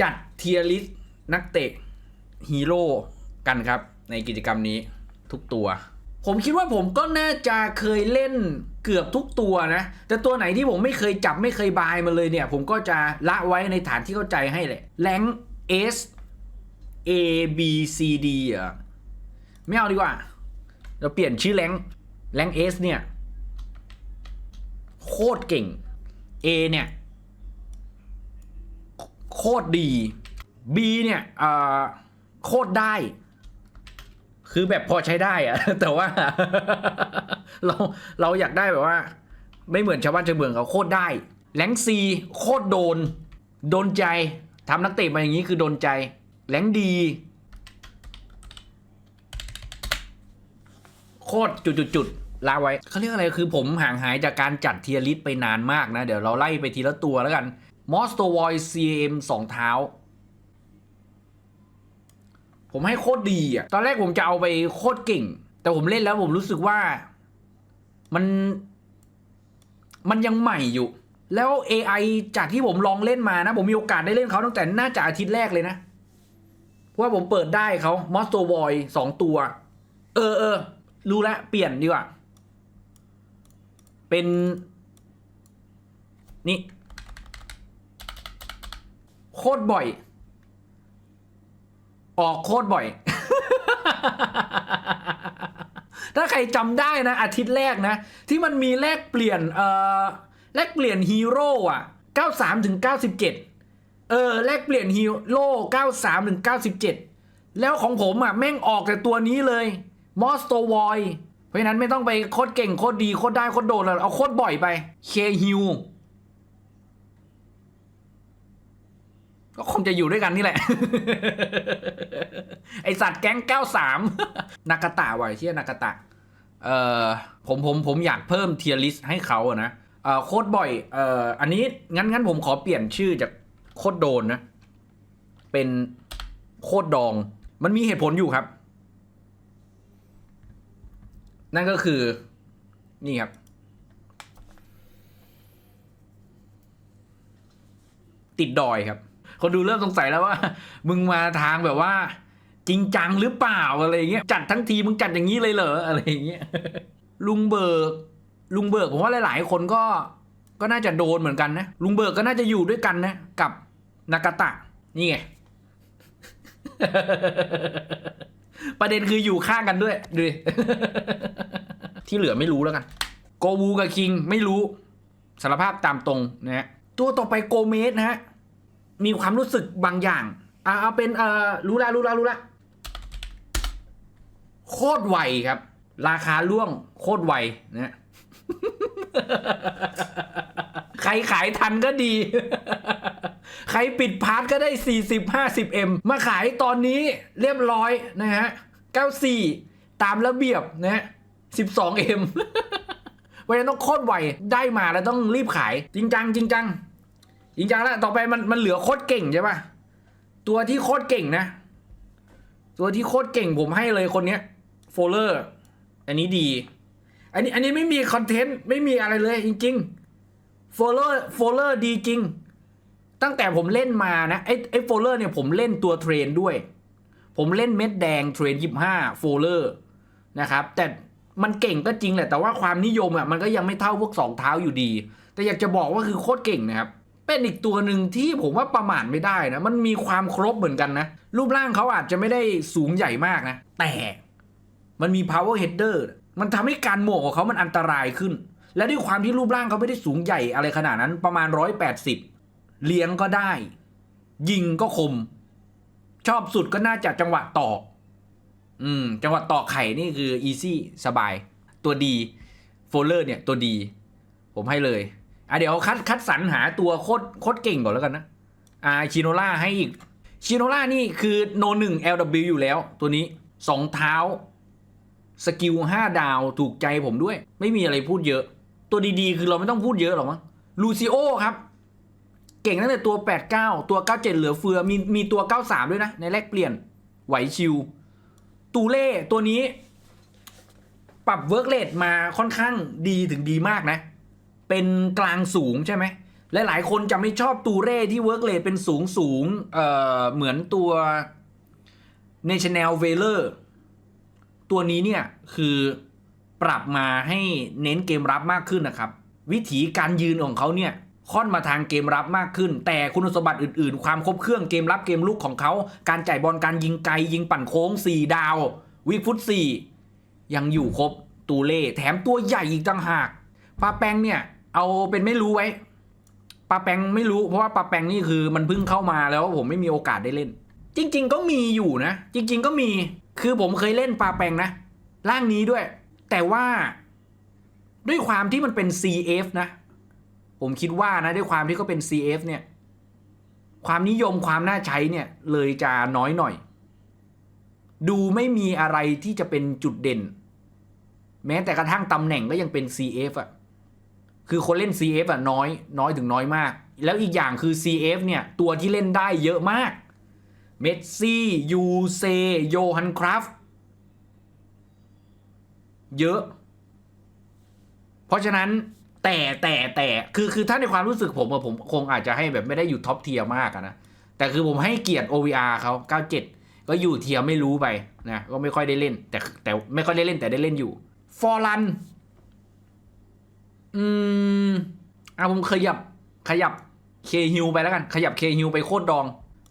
จัดเทียริสนักเตะฮีโร่กันครับ ในกิจกรรมนี้ทุกตัว ผมคิดว่าผมก็น่าจะเคยเล่นเกือบทุกตัวนะ แต่ตัวไหนที่ผมไม่เคยจับไม่เคยบายมาเลยเนี่ย ผมก็จะละไว้ในฐานที่เข้าใจให้แหละแรงเอส A B C D เหรอไม่เอาดีกว่า เราเปลี่ยนชื่อแรงแรงเอสเนี่ย โคตรเก่ง A เนี่ย โคตรดี B เนี่ยอ่อโคตรได้ คือแบบพอใช้ได้อะแต่ว่า เราเราอยากได้แบบว่า ไม่เหมือนชาวบ้านชาวเมืองเขาโคตรได้แรงซีโคตรโดน โดนใจทำนักเตะมาอย่างนี้คือโดนใจแรงดี โคตรจุดๆๆลาไว้เขาเรียกอะไรคือผมห่างหายจากการจัดเทียริสไปนานมากนะ เดี๋ยวเราไล่ไปทีละตัวแล้วกัน มอสโตวอยซีเอ็มสองเท้า ผมให้โคตรดีอะ ตอนแรกผมจะเอาไปโคตรเก่ง แต่ผมเล่นแล้วผมรู้สึกว่ามัน มันยังใหม่อยู่ แล้ว AI จากที่ผมลองเล่นมานะ ผมมีโอกาสได้เล่นเขาตั้งแต่น่าจะอาทิตย์แรกเลยนะ เพราะว่าผมเปิดได้เขามอสโตวอยสองตัว เออเออรู้แล้วเปลี่ยนดีกว่า เป็น นี่ โคตรบ่อย ออกโคตรบ่อย ถ้าใครจำได้นะ อาทิตย์แรกนะ ที่มันมีแลกเปลี่ยนเอ่อแลกเปลี่ยนฮีโร่อะ93ถึง97 เออแลกเปลี่ยนฮีโร่93ถึง97 แล้วของผมอะแม่งออกแต่ตัวนี้เลยมอสโตวอยเพราะฉะนั้นไม่ต้องไปโคตรเก่งโคตรดีโคตรได้โคตรโดนเลยเอาโคตรบ่อยไปเคฮิว ก็คงจะอยู่ด้วยกันนี่แหละ ไอสัตว์แก๊ง93นากาตะว่ะไอ้เชี่ยนากาตะ เอ่อผมผมผมอยากเพิ่มเทียริสให้เขาอะนะเอ่อโคตรบ่อยเอ่ออันนี้งั้นงั้นผมขอเปลี่ยนชื่อจากโคตรโดนนะ เป็นโคตรดอง มันมีเหตุผลอยู่ครับ นั่นก็คือ นี่ครับติดดอยครับ คนดูเริ่มสงสัยแล้วว่า มึงมาทางแบบว่า จริงจังหรือเปล่าอะไรเงี้ยจัดทั้งทีมึงจัดอย่างนี้เลยเหรออะไรเงี้ยลุงเบิกลุงเบิกผมว่าหลาย ๆ คนก็ก็น่าจะโดนเหมือนกันนะลุงเบิกก็น่าจะอยู่ด้วยกันนะกับนากาตะ นี่ไงประเด็นคืออยู่ข้างกันด้วยดูดิที่เหลือไม่รู้แล้วกัน โกวูกับคิงไม่รู้สารภาพตามตรงนะฮะตัวต่อไปโกเมสนะฮะ มีความรู้สึกบางอย่างอ่าเอาเป็นเอ่อรู้ละรู้ละรู้ละโคตรไวครับ ราคาล่วงโคตรไวนะใครขายทันก็ดี ใครปิดพาร์ทก็ได้ 40 50 M มาขายตอนนี้เรียบร้อยนะฮะ 94 ตามระเบียบนะฮะ 12 M เพราะฉะนั้นต้องโคตรไวได้มาแล้วต้องรีบขายจริงจังจริงจัง จริงจังแล้วต่อไปมันมันเหลือโคตรเก่งใช่ปะตัวที่โคตรเก่งนะ ตัวที่โคตรเก่งผมให้เลยคนเนี้ยโฟลเลอร์อันนี้ดี อันนี้อันนี้ไม่มีคอนเทนต์ไม่มีอะไรเลยจริงๆโฟลเลอร์โฟลเลอร์ดีจริง ตั้งแต่ผมเล่นมานะไอ้ไอ้โฟลเลอร์เนี่ยผมเล่นตัวเทรนด้วย ผมเล่นเม็ดแดงเทรนยี่ห้าโฟลเลอร์นะครับ แต่มันเก่งก็จริงแหละแต่ว่าความนิยมอะมันก็ยังไม่เท่าพวกสองเท้าอยู่ดี แต่อยากจะบอกว่าคือโคตรเก่งนะครับ เป็นอีกตัวหนึ่งที่ผมว่าประมาทไม่ได้นะ มันมีความครบเหมือนกันนะ รูปร่างเขาอาจจะไม่ได้สูงใหญ่มากนะ แต่มันมี power header มันทำให้การโหมกของเขามันอันตรายขึ้น และด้วยความที่รูปร่างเขาไม่ได้สูงใหญ่อะไรขนาดนั้นประมาณ 180 เลี้ยงก็ได้ ยิงก็คม ชอบสุดก็น่าจะจังหวะตอกอืม จังหวะตอกไข่นี่คือ easy สบาย ตัวดี โฟลเลอร์เนี่ยตัวดี ผมให้เลย อะเดี๋ยวคัดคัดสรรหาตัวโคตรโคตรเก่งก่อนแล้วกันนะอ่าชิโนล่าให้อีกชิโนล่านี่คือโนหนึ่ง LW อยู่แล้วตัวนี้สองเท้า สกิลห้าดาวถูกใจผมด้วย ไม่มีอะไรพูดเยอะ ตัวดีๆ คือเราไม่ต้องพูดเยอะหรอกมั้งลูซิโอครับ เก่งตั้งแต่ตัว 89 ตัว 97 เหลือเฟือ มีมีตัว 93 ด้วยนะ ในแลกเปลี่ยนไหวชิว ตูเล่ตัวนี้ ปรับเวิร์กเลทมาค่อนข้างดีถึงดีมากนะ เป็นกลางสูงใช่ไหมและหลายคนจะไม่ชอบตูเร่ที่เวิร์กเลทเป็นสูงสูงเอ่อเหมือนตัว National v a l o r ตัวนี้เนี่ยคือปรับมาให้เน้นเกมรับมากขึ้นนะครับ วิธีการยืนของเขาเนี่ยค่อนมาทางเกมรับมากขึ้น แต่คุณสมบัติอื่นๆ ความครบเครื่องเกมรับเกมลุกของเขา การจ่ายบอลการยิงไกล ยิงปั่นโค้ง 4 ดาว วิฟุต4ยังอยู่ครบตูเล่แถมตัวใหญ่อีกต่างหากปาแปงเนี่ย เอาเป็นไม่รู้ไว้ปาแปงไม่รู้เพราะว่าปาแปงนี่คือมันเพิ่งเข้ามาแล้วผมไม่มีโอกาสได้เล่น จริง ๆ ก็มีอยู่นะ จริง ๆ ก็มีคือผมเคยเล่นปาแปงนะร่างนี้ด้วย แต่ว่า ด้วยความที่มันเป็น CF นะ ผมคิดว่านะด้วยความที่เขาเป็น CF เนี่ย ความนิยมความน่าใช้เนี่ย เลยจะน้อยหน่อย ดูไม่มีอะไรที่จะเป็นจุดเด่น แม้แต่กระทั่งตำแหน่งก็ยังเป็น CF อะ่ะ คือคนเล่น CF อะน้อยน้อยถึงน้อยมาก แล้วอีกอย่างคือ CF เนี่ยตัวที่เล่นได้เยอะมาก เมสซี่ยูเซโยฮันคราฟเยอะ เพราะฉะนั้นแต่แต่แต่คือคือถ้าในความรู้สึกผมอะผมคงอาจจะให้แบบไม่ได้อยู่ท็อปเทียร์มากะนะ แต่คือผมให้เกียรติ OVR เขา97 ก็อยู่เทียร์ไม่รู้ไปนะ ก็ไม่ค่อยได้เล่น แต่แต่ไม่ค่อยได้เล่นแต่ได้เล่นอยู่ ฟอร์ลัน อืมอะผมขยับขยับเคฮิวไปแล้วกัน ขยับเคฮิวไปโคตรดอง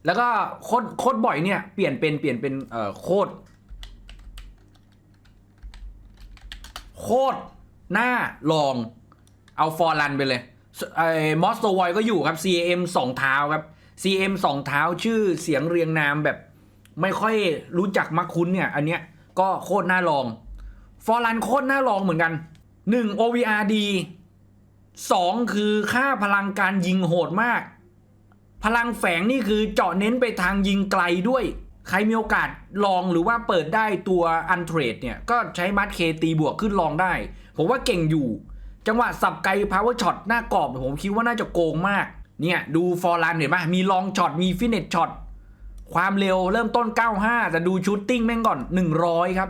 แล้วก็โคตรโคตรบ่อยเนี่ยเปลี่ยนเป็นเปลี่ยนเป็นเอ่อโคตรโคตรหน้าลอง เอาฟอร์ลันไปเลยไอ้มอสโตวอยก็อยู่ครับ CM สองเท้าครับ CM สองเท้าชื่อเสียงเรียงนามแบบ ไม่ค่อยรู้จักมักคุ้นเนี่ย อันเนี้ยก็โคตรน่าลอง ฟอร์ลันโคตรน่าลองเหมือนกัน 1 OVRD 2คือค่าพลังการยิงโหดมาก พลังแฝงนี่คือเจาะเน้นไปทางยิงไกลด้วย ใครมีโอกาสลองหรือว่าเปิดได้ตัวอันเทรดเนี่ย ก็ใช้มัดเคตีบวกขึ้นลองได้ ผมว่าเก่งอยู่ จังหวะสับไกลพาวเวอร์ช็อตหน้ากรอบ ผมคิดว่าน่าจะโกงมาก เนี่ยดูฟอร์ลันเห็นไหมมีลองช็อตมีฟินเนตช็อตความเร็วเริ่มต้น 95 แต่ดูชูตติ้งแม่งก่อน 100 ครับ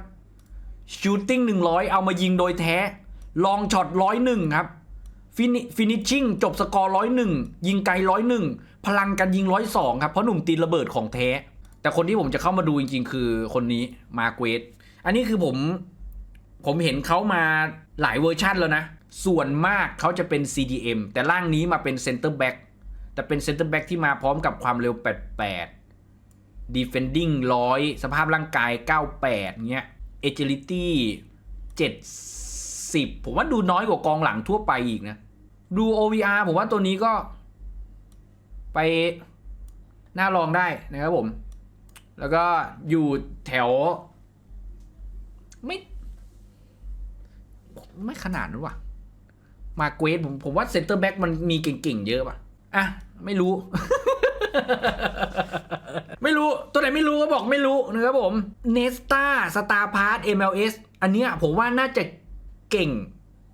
ชูตติ้ง100 เอามายิงโดยแท้ ลองช็อต101ครับฟินิชชิ่งจบสกอร์101ยิงไกล101พลังการยิง102ครับ เพราะหนุ่มตีนระเบิดของแท้ แต่คนที่ผมจะเข้ามาดูจริง ๆ คือคนนี้มาเกวสอันนี้คือผมผมเห็นเขามาหลายเวอร์ชันแล้วนะ ส่วนมากเขาจะเป็น CDM แต่ร่างนี้มาเป็น Center Back แต่เป็น Center Back ที่มาพร้อมกับความเร็ว 88 Defending 100 สภาพร่างกาย 98เงี้ย Agility 70ผมว่าดูน้อยกว่ากองหลังทั่วไปอีกนะ ดู OVR ผมว่าตัวนี้ก็ ไปน่าลองได้นะครับผม แล้วก็อยู่แถว ไม่ ไม่ขนาดนั้นว่ะ มาเกวสผมผมว่าเซนเตอร์แบ็กมันมีเก่งๆเยอะป่ะ อะ ไม่รู้ ไม่รู้ ตัวไหนไม่รู้ก็บอกไม่รู้นะครับผม เนสตาสตาร์พาร์ต MLS อันเนี้ยผมว่าน่าจะ เก่ง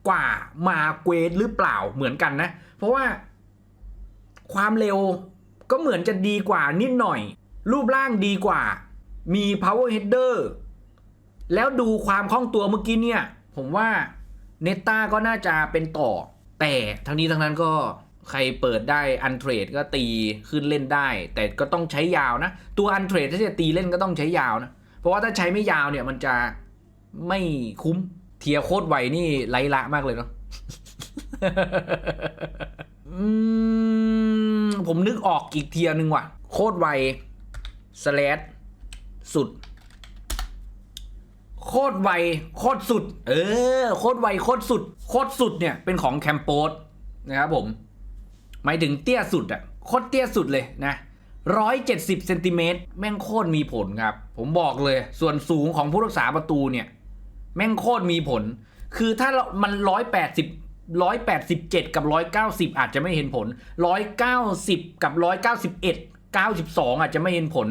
กว่ามาเกวสหรือเปล่าเหมือนกันนะ เพราะว่าความเร็วก็เหมือนจะดีกว่านิดหน่อย รูปร่างดีกว่า มี power header แล้วดูความคล่องตัวเมื่อกี้เนี่ย ผมว่าเนต้าก็น่าจะเป็นต่อ แต่ทั้งนี้ทั้งนั้นก็ใครเปิดได้อันเทรดก็ตีขึ้นเล่นได้ แต่ก็ต้องใช้ยาวนะ ตัวอันเทรดถ้าจะตีเล่นก็ต้องใช้ยาวนะ เพราะว่าถ้าใช้ไม่ยาวเนี่ยมันจะไม่คุ้ม เทียร์โคตรไวนี่ไร้ละมากเลยเนาะอืมผมนึกออกอีกเทียร์หนึ่งว่ะ โคตรไวสแลดสุด โคตรไวโคตรสุด เออ โคตรไวโคตรสุด โคตรสุดเนี่ยเป็นของแคมโปสนะครับผม หมายถึงเตี้ยสุดอะโคตรเตี้ยสุดเลยนะร้อยเจ็ดสิบเซนติเมตรแม่งโคตรมีผลครับ ผมบอกเลย ส่วนสูงของผู้รักษาประตูเนี่ย แม่งโคตรมีผล คือถ้าเรามันร้อยแปดสิบร้อยแปดสิบเจ็ดกับร้อยเก้าสิบอาจจะไม่เห็นผลร้อยเก้าสิบกับร้อยเก้าสิบเอ็ดเก้าสิบสองอาจจะไม่เห็นผล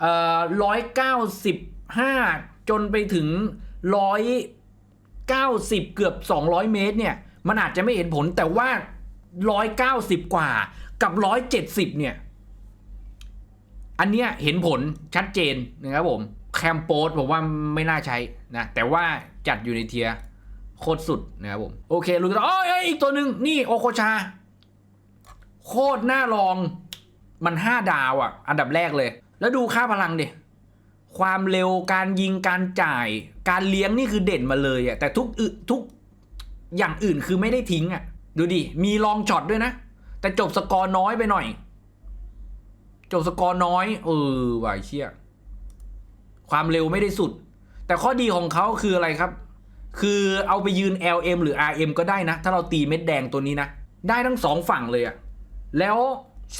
เอ่อร้อยเก้าสิบห้าจนไปถึงร้อยเก้าสิบเกือบสองร้อยเมตรเนี่ย มันอาจจะไม่เห็นผลแต่ว่าร้อยเก้าสิบกว่ากับร้อยเจ็ดสิบเนี่ย อันเนี้ยเห็นผลชัดเจนนะครับผม แคมโปสผมว่าไม่น่าใช้นะ แต่ว่าจัดอยู่ในเทียร์โคตรสุดนะครับผม โอเคลุยกันต่ออ๋อเอ้ยอีกตัวหนึ่งนี่โอโคชา โคตรน่าลอง มันห้าดาวอะ อันดับแรกเลย แล้วดูค่าพลังดิ ความเร็วการยิงการจ่าย การเลี้ยงนี่คือเด่นมาเลยอะ แต่ทุกอึทุกอย่างอื่นคือไม่ได้ทิ้งอะ ดูดิ มีลองช็อตด้วยนะ แต่จบสกอร์น้อยไปหน่อย จบสกอร์น้อย เออวายเชี่ย ความเร็วไม่ได้สุด แต่ข้อดีของเขาคืออะไรครับ คือเอาไปยืน LM หรือ RM ก็ได้นะ ถ้าเราตีเม็ดแดงตัวนี้นะ ได้ทั้งสองฝั่งเลยอะแล้ว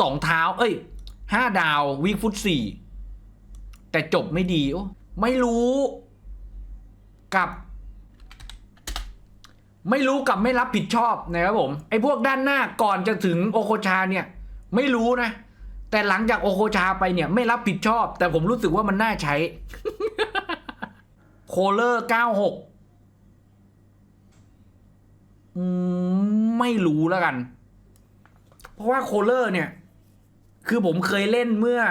สองเท้า เอ้ยห้าดาววีฟุตสี่แต่จบไม่ดีโอ้ไม่รู้กับ ไม่รู้กับไม่รับผิดชอบนะครับผม ไอ้พวกด้านหน้าก่อนจะถึงโอโคชาเนี่ย ไม่รู้นะ แต่หลังจากโอโคชาไปเนี่ยไม่รับผิดชอบ แต่ผมรู้สึกว่ามันน่าใช้ โคเลอร์ 96 ไม่รู้แล้วกัน เพราะว่าโคเลอร์เนี่ย คือผมเคยเล่นเมื่อ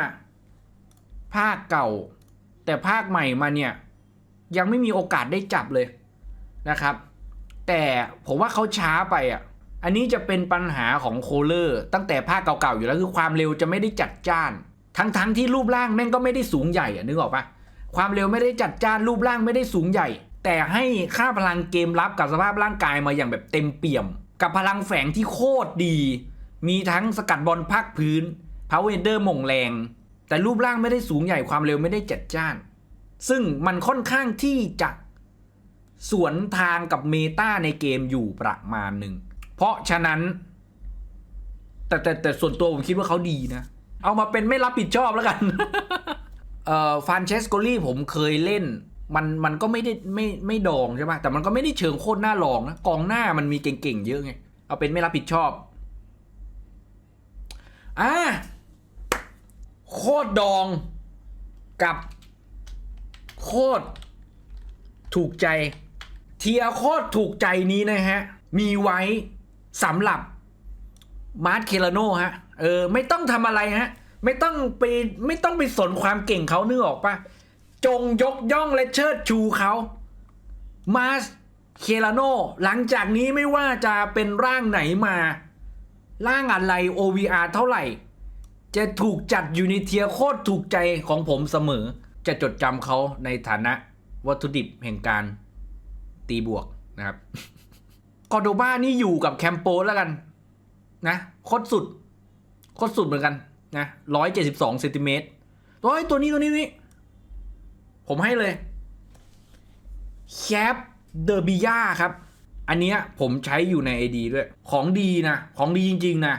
ภาคเก่า แต่ภาคใหม่มาเนี่ย ยังไม่มีโอกาสได้จับเลยนะครับ แต่ผมว่าเขาช้าไปอะ อันนี้จะเป็นปัญหาของโคเลอร์ ตั้งแต่ภาคเก่าๆอยู่แล้วคือความเร็วจะไม่ได้จัดจ้าน ทั้งๆที่รูปร่างแม่งก็ไม่ได้สูงใหญ่อะนึกออกปะความเร็วไม่ได้จัดจ้านรูปร่างไม่ได้สูงใหญ่ แต่ให้ค่าพลังเกมรับกับสภาพร่างกายมาอย่างแบบเต็มเปี่ยม กับพลังแฝงที่โคตรดี มีทั้งสกัดบอลภาคพื้นพาวเวเดอร์มงแรง แต่รูปร่างไม่ได้สูงใหญ่ความเร็วไม่ได้จัดจ้าน ซึ่งมันค่อนข้างที่จะสวนทางกับเมตาในเกมอยู่ประมาณหนึ่ง เพราะฉะนั้น แต่แต่แต่ส่วนตัวผมคิดว่าเขาดีนะ เอามาเป็นไม่รับผิดชอบแล้วกันเอ่อฟานเชสโกลี่ผมเคยเล่น มันมันก็ไม่ได้ไม่ไม่ดองใช่ปะแต่มันก็ไม่ได้เชิงโคตรหน้าลองนะกองหน้ามันมีเก่งๆเยอะไง เอาเป็นไม่รับผิดชอบอ่าโคตรดองกับโคตรถูกใจ เทียโคตรถูกใจนี้นะฮะ มีไว้ สำหรับมาร์ทเคลาโนฮะ เออ ไม่ต้องทำอะไรฮะ ไม่ต้องไปไม่ต้องไปสนความเก่งเขาเนื้อออกปะจงยกย่องและเชิดชูเขา มาสเคลาโนหลังจากนี้ไม่ว่าจะเป็นร่างไหนมา ร่างอะไร OVR เท่าไหร่ จะถูกจัดอยู่ในเทียร์โคตรถูกใจของผมเสมอ จะจดจำเขาในฐานะวัตถุดิบแห่งการตีบวกนะครับ กอโดบ้านี่อยู่กับแคมโปแล้วกัน นะโคตรสุดโคตรสุดเหมือนกันนะร้อยเจ็ดสิบสองเซนติเมตรตัวไอตัวนี้ตัวนี้นี่ผมให้เลยแคปเดอร์บิยาครับ อันเนี้ยผมใช้อยู่ใน ID ด้วย ของดีนะ ของดีจริง ๆ นะ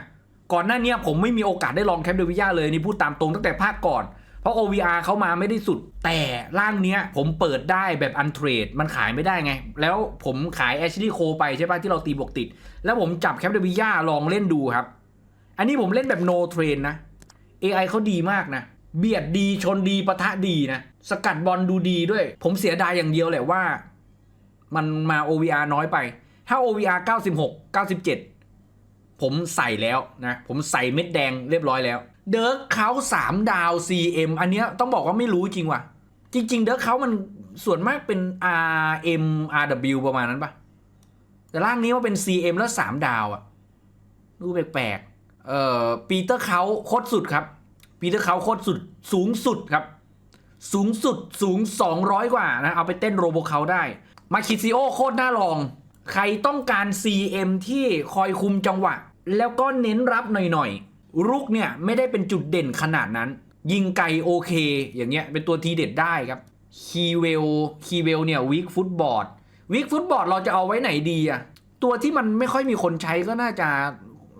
ก่อนหน้านี้ผมไม่มีโอกาสได้ลองแคปเดอร์บิยาเลย นี่พูดตามตรงตั้งแต่ภาคก่อน ราะ OVR เขามาไม่ได้สุดแต่ร่างเนี้ยผมเปิดได้แบบอันเทรดมันขายไม่ได้ไง แล้วผมขายแอชลีย์โคไปใช่ปะที่เราตีบวกติด แล้วผมจับแคปเดอร์บิยาลองเล่นดูครับ อันนี้ผมเล่นแบบ no train นะ AI เขาดีมากนะ เบียดดีชนดีปะทะดีนะ สกัดบอลดูดีด้วย ผมเสียดายอย่างเดียวแหละว่า มันมา OVR น้อยไป ถ้า OVR 96 97 ผมใส่แล้วนะ ผมใส่เม็ดแดงเรียบร้อยแล้ว เดิร์กเขา3ดาว CM อันเนี้ยต้องบอกว่าไม่รู้จริงว่ะ จริง ๆ เดิร์กเขามันส่วนมากเป็น RM RW ประมาณนั้นปะแต่ร่างนี้ว่าเป็น CM แล้ว3ดาวอะดูแปลกๆเอ่อปีเตอร์เขาโคตรสุดครับปีเตอร์เขาโคตรสุดสูงสุดครับ สูงสุดสูง 200 กว่านะ เอาไปเต้นโรโบเขาได้ มาคิซิโอโคตรน่าลอง ใครต้องการ CM ที่คอยคุมจังหวะ แล้วก็เน้นรับหน่อยๆ รุกเนี่ยไม่ได้เป็นจุดเด่นขนาดนั้น ยิงไกลโอเค อย่างเงี้ยเป็นตัวทีเด็ดได้ครับคีเวลคีเวลเนี่ยวิกฟุตบอร์ดวิกฟุตบอร์ดเราจะเอาไว้ไหนดีอะตัวที่มันไม่ค่อยมีคนใช้ก็น่าจะ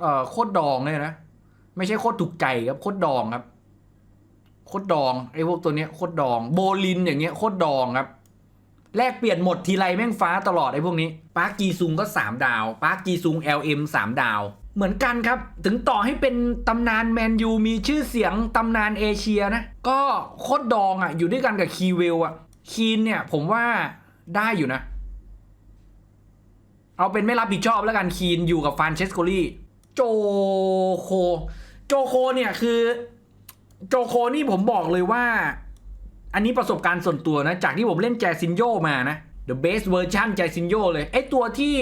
เอ่อโคตรดองเลยนะ ไม่ใช่โคตรถูกใจครับโคตรดองครับโคตรดองไอ้พวกตัวเนี้ยโคตรดองโบลินอย่างเงี้ยโคตรดองครับแลกเปลี่ยนหมดทีไรแม่งฟ้าตลอดไอ้พวกนี้ปาร์คจีซุงก็ 3 ดาวปาร์คจีซุง LM 3 ดาว เหมือนกันครับ ถึงต่อให้เป็นตำนานแมนยูมีชื่อเสียงตำนานเอเชียนะ ก็โคตรดองอะ อยู่ด้วยกันกับคีเวลอะ คีนเนี่ย ผมว่าได้อยู่นะ เอาเป็นไม่รับผิดชอบแล้วกันคีนอยู่กับฟานเชสโกลี่โจโค โจโคเนี่ยคือ โจโคนี่ผมบอกเลยว่า อันนี้ประสบการณ์ส่วนตัวนะ จากที่ผมเล่นแจซินโยมานะ The best version แจซินโยเลยไอตัวที่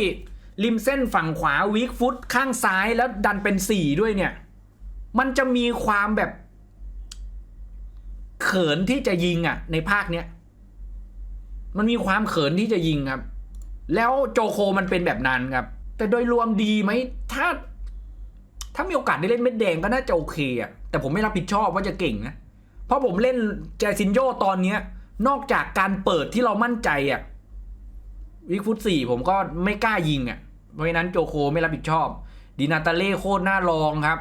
ริมเส้นฝั่งขวาวีคฟุตข้างซ้ายแล้วดันเป็น4ด้วยเนี่ย มันจะมีความแบบ เขินที่จะยิงอะ ในภาคเนี้ยมันมีความเขินที่จะยิงครับ แล้วโจโคมันเป็นแบบนั้นครับ แต่โดยรวมดีไหมถ้า ถ้ามีโอกาสได้เล่นเม็ดแดงก็น่าจะโอเคอะแต่ผมไม่รับผิดชอบว่าจะเก่งนะเพราะผมเล่นแจซินโยตอนเนี้ย นอกจากการเปิดที่เรามั่นใจอะวิกฟุตสี่ผมก็ไม่กล้ายิงอะ เพราะฉะนั้นโจโคไม่รับผิดชอบ ดินาตาเล่โคตรน่าลองครับ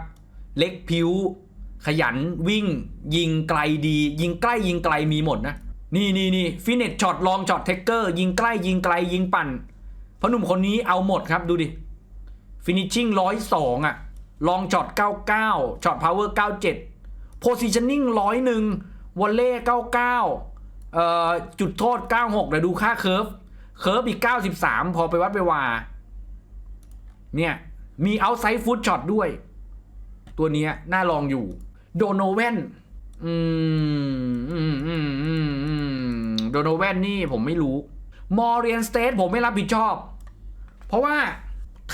เล็กผิว ขยันวิ่ง ยิงไกลดี ยิงใกล้ยิงไกลมีหมดนะ นี่นี่นี่ฟินเนตช็อตลองช็อตเทคเกอร์ยิงใกล้ยิงไกลยิงปั่นเพราะหนุ่มคนนี้เอาหมดครับดูดิฟินิชชิ่งร้อยสองอะลองช็อตเก้าเก้าช็อตพาวเวอร์เก้าเจ็ดโพซิชันนิ่งร้อยหนึ่งวอลเล่เก้าเก้าเอ่อจุดโทษเก้าหกเดี๋ยวดูค่าเคิร์ฟ เคิร์ฟอีกเก้าสิบสามพอไปวัดไปว่า เนี่ยมีเอาไซ d ์ฟุตช็อตด้วย ตัวเนี้ยน่าลองอยู่ โดโนแวนอืมอืมอืมอืมอืมโดโนแวนนี่ผมไม่รู้ มอร์เรียนสเตทผมไม่รับผิดชอบ เพราะว่า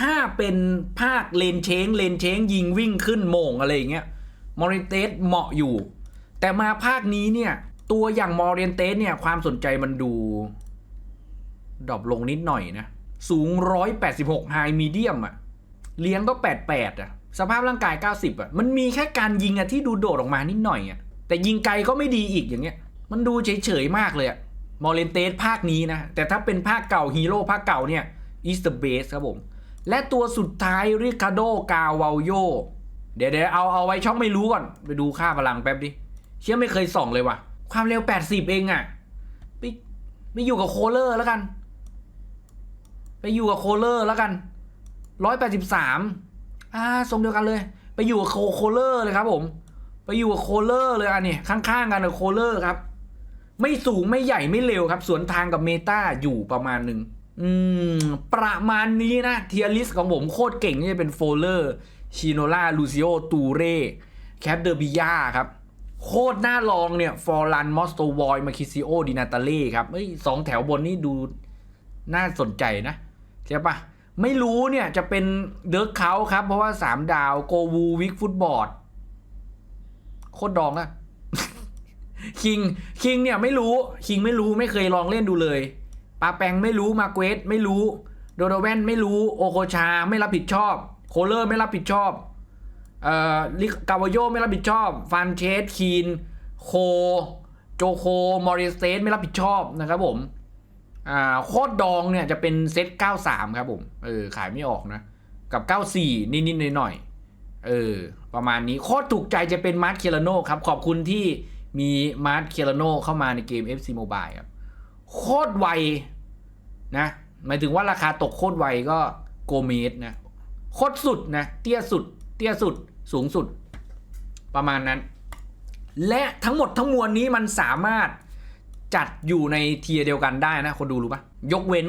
ถ้าเป็นภาคเลนเชงเลนเชงยิงวิ่งขึ้นโมงอะไรอย่างเงี้ยมอร์เรียนสเตทเหมาะอยู่ แต่มาภาคนี้เนี่ย ตัวอย่างมอร์เรียนสเตทเนี่ยความสนใจมันดูดรอปลงนิดหน่อยนะ สูง 186ไฮมีเดียมอะเลี้ยงก็ 88อะสภาพร่างกาย 90อะมันมีแค่การยิงอะที่ดูโดดออกมานิดหน่อยอะแต่ยิงไกลก็ไม่ดีอีกอย่างเงี้ย มันดูเฉยๆมากเลยอะมอร์เรนเตสภาคนี้นะ แต่ถ้าเป็นภาคเก่าฮีโร่ภาคเก่าเนี่ย is the best ครับผม และตัวสุดท้ายริคาโดกาวาโย เดี๋ยวเดี๋ยวเอาเอาไว้ช่องไม่รู้ก่อน ไปดูค่าพลังแป๊บดิ เชื่อไม่เคยส่องเลยว่ะ ความเร็ว 80 เองอะไปไปอยู่กับโคเลอร์แล้วกัน ไปอยู่กับโคเลอร์แล้วกันร้อยแปดสิบสามอ่าทรงเดียวกันเลย ไปอยู่กับโคโคเลอร์เลยครับผม ไปอยู่กับโคเลอร์เลยอันนี้ข้างๆกันกับโคเลอร์ครับ ไม่สูงไม่ใหญ่ไม่เร็วครับ สวนทางกับเมตาอยู่ประมาณหนึ่งอืม ประมาณนี้นะเทียริสของผมโคตรเก่งนี่จะเป็นโฟเลอร์ชิโนล่าลูซิโอตูเร่แคปเดอร์บิยาครับ โคตรน่าลองเนี่ย ฟอร์ลันมอสโตวอยมาคิซิโอดินาตาเล่ครับเอ้ยสองแถวบนนี่ดูน่าสนใจนะ ใช่ปะไม่รู้เนี่ยจะเป็นเดิร์กเขาครับ เพราะว่า 3 ดาวโกวูวิกฟุตบอร์ดโคตรดองอะคิงคิงเนี่ยไม่รู้คิงไม่รู้ไม่เคยลองเล่นดูเลยปาแปงไม่รู้มาเกวสไม่รู้ โดโดแวนไม่รู้โอโคชาไม่รับผิดชอบ โคเลอร์ไม่รับผิดชอบเอ่อลิกาวโยไม่รับผิดชอบฟันเชสคีน โค โจโค มอริสเตสไม่รับผิดชอบนะครับผม อ่าโคตรดองเนี่ยจะเป็นเซต93 ครับผมเออขายไม่ออกนะ กับ 94 นิดๆหน่อยๆเออ ประมาณนี้โคตรถูกใจจะเป็นมาร์ k เคลโนครับ ขอบคุณที่มีมาร์ k เคลโนเข้ามาในเกม FC Mobile ครับ โคตรไวนะ หมายถึงว่าราคาตกโคตรไวก็โกเมสนะ โคตรสุดนะ เตี้ยสุด เตี้ยสุด สูงสุด ประมาณนั้น และทั้งหมดทั้งมวลนี้มันสามารถ จัดอยู่ในเทียเดียวกันได้นะคนดูรู้ปะยกเว้น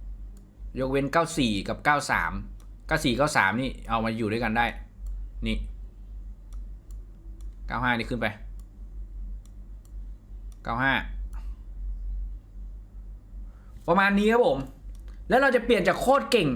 94 ยกเว้น 94 กับ 93 94 93 นี่เอามาอยู่ด้วยกันได้ นี่ 95 นี่ขึ้นไป 95 ประมาณนี้ครับผม แล้วเราจะเปลี่ยนจากโคตรเก่ง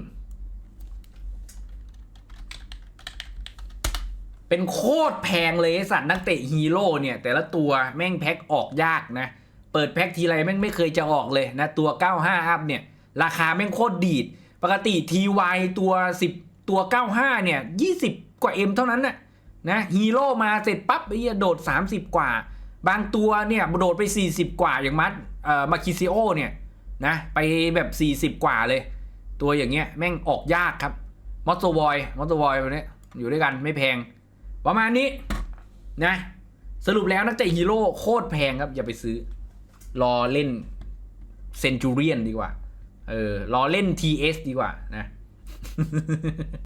เป็นโคตรแพงเลยสัตว์นักเตะฮีโร่เนี่ย แต่ละตัวแม่งแพ็คออกยากนะ เปิดแพ็คทีไรแม่งไม่เคยจะออกเลยนะ ตัว 95 อัพเนี่ย ราคาแม่งโคตรดีด ปกติ TY ตัว 10 ตัว 95 เนี่ย 20 กว่า M เท่านั้นน่ะนะฮีโร่มาเสร็จปั๊บไอ้โดด 30 กว่า บางตัวเนี่ยโดดไป 40 กว่าอย่างมัดเอ่อมาคิซิโอเนี่ยนะไปแบบ 40 กว่าเลย ตัวอย่างเงี้ยแม่งออกยากครับมอสโตวอยมอสโตวอยแบบนี้อยู่ด้วยกันไม่แพง ประมาณนี้นะสรุปแล้วนักเตะฮีโร่โคตรแพงครับ อย่าไปซื้อ รอเล่นเซนจูเรียนดีกว่า เออ รอเล่น TS ดีกว่านะ